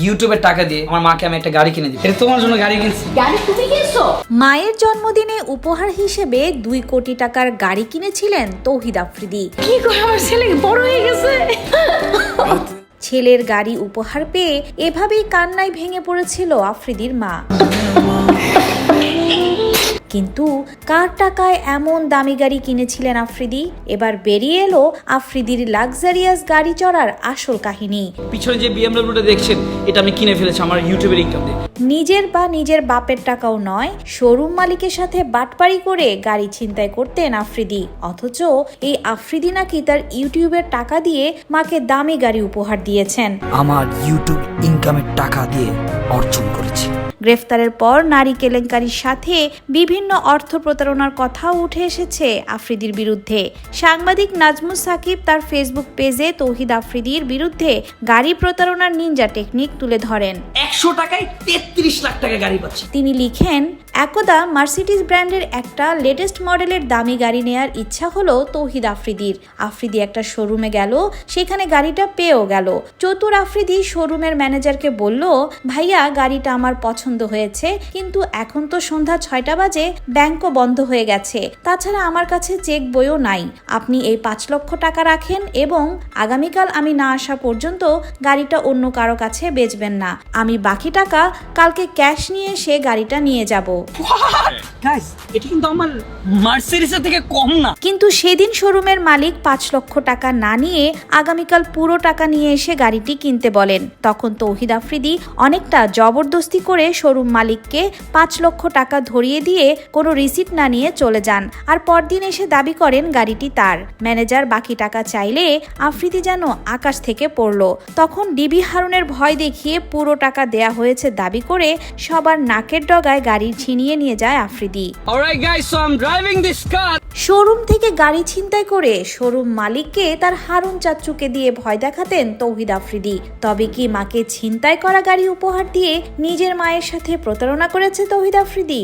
ইউটিউবের টাকা দিয়ে আমার মাকে আমি একটা গাড়ি কিনে দিই। এটা তোমার জন্য গাড়ি কিনছি। গাড়ি তুমি কিনছো? মায়ের জন্মদিনে উপহার হিসেবে দুই কোটি টাকার গাড়ি কিনেছিলেন তৌহিদ আফ্রিদি। কি করে আমার ছেলে বড় হয়ে গেছে? ছেলের গাড়ি উপহার পেয়ে এভাবেই কান্নায় ভেঙে পড়েছিল আফ্রিদির মা। কিন্তু কার টাকায় এমন দামি গাড়ি কিনেছিলেন আফ্রিদি? এবার বেরিয়ে এলো আফ্রিদির লাক্সারিয়াস গাড়ি চড়ার আসল কাহিনী। পিছনে যে বিএমডব্লিউটা দেখছেন এটা আমি কিনে ফেলেছি আমার ইউটিউবের ইনকাম দিয়ে। নিজের বা নিজের বাপের টাকাও নয় শোরুম মালিকের সাথে বাটপারি করে গাড়ি ছিনতাই করতেন আফ্রিদি। অথচ এই আফ্রিদি নাকি তার ইউটিউবের টাকা দিয়ে মাকে দামি গাড়ি উপহার দিয়েছেন। আমার ইউটিউব ইনকামের টাকা দিয়ে অর্জন করেছি। গ্রেফতারের পর নারী কেলেঙ্কারির সাথে বিভিন্ন অর্থ প্রতারণার কথাও উঠে এসেছে আফ্রিদির বিরুদ্ধে। সাংবাদিক নাজমুস সাকিব তার ফেসবুক পেজে তৌহিদ আফ্রিদির বিরুদ্ধে গাড়ি প্রতারণার নিনজা টেকনিক তুলে ধরেন। একশো টাকায় তেত্রিশ লাখ টাকা গাড়ি পাচ্ছে। তিনি লিখেন একদা মার্সিডিজ ব্র্যান্ডের একটা লেটেস্ট মডেলের দামি গাড়ি নেয়ার ইচ্ছা হলো তৌহিদ আফ্রিদির। আফ্রিদি একটা শোরুমে গেল, সেখানে গাড়িটা পেয়েও গেল। চতুর আফ্রিদি শোরুমের ম্যানেজারকে বলল, ভাইয়া, গাড়িটা আমার পছন্দ হয়েছে, কিন্তু এখন তো সন্ধ্যা ছয়টা বাজে, ব্যাংকও বন্ধ হয়ে গেছে। তাছাড়া আমার কাছে চেক বইও নাই। আপনি এই পাঁচ লক্ষ টাকা রাখেন এবং আগামীকাল আমি না আসা পর্যন্ত গাড়িটা অন্য কারও কাছে বেচবেন না। আমি বাকি টাকা কালকে ক্যাশ নিয়ে এসে গাড়িটা নিয়ে যাব। গাইস এটা কিন্তু আমার মার্সিডিসের থেকে কম না। কিন্তু সেদিন শোরুমের মালিক পাঁচ লক্ষ টাকা না নিয়ে আগামীকাল পুরো টাকা নিয়ে এসে গাড়িটি কিনতে বলেন। তখন তৌহিদ আফ্রিদি অনেকটা জবরদস্তি করে শোরুম মালিককে পাঁচ লক্ষ টাকা ধরিয়ে দিয়ে কোনো রিসিট না নিয়ে চলে যান আর পরদিন এসে দাবি করেন গাড়িটি তার। ম্যানেজার বাকি টাকা চাইলে আফ্রিদি যেন আকাশ থেকে পড়ল। তখন ডিবি হারুনের ভয় দেখিয়ে পুরো টাকা দেয়া হয়েছে দাবি করে সবার নাকের ডগায় গাড়ি ছিনিয়ে নিয়ে যায় আফ্রিদি। শোরুম থেকে গাড়ি ছিনতাই করে শোরুম মালিককে তার হারুন চাচুকে দিয়ে ভয় দেখাতেন তৌহিদ আফ্রিদি। তবে কি মাকে ছিনতাই করা গাড়ি উপহার দিয়ে নিজের মায়ের সাথে প্রতারণা করেছে তৌহিদ আফ্রিদি?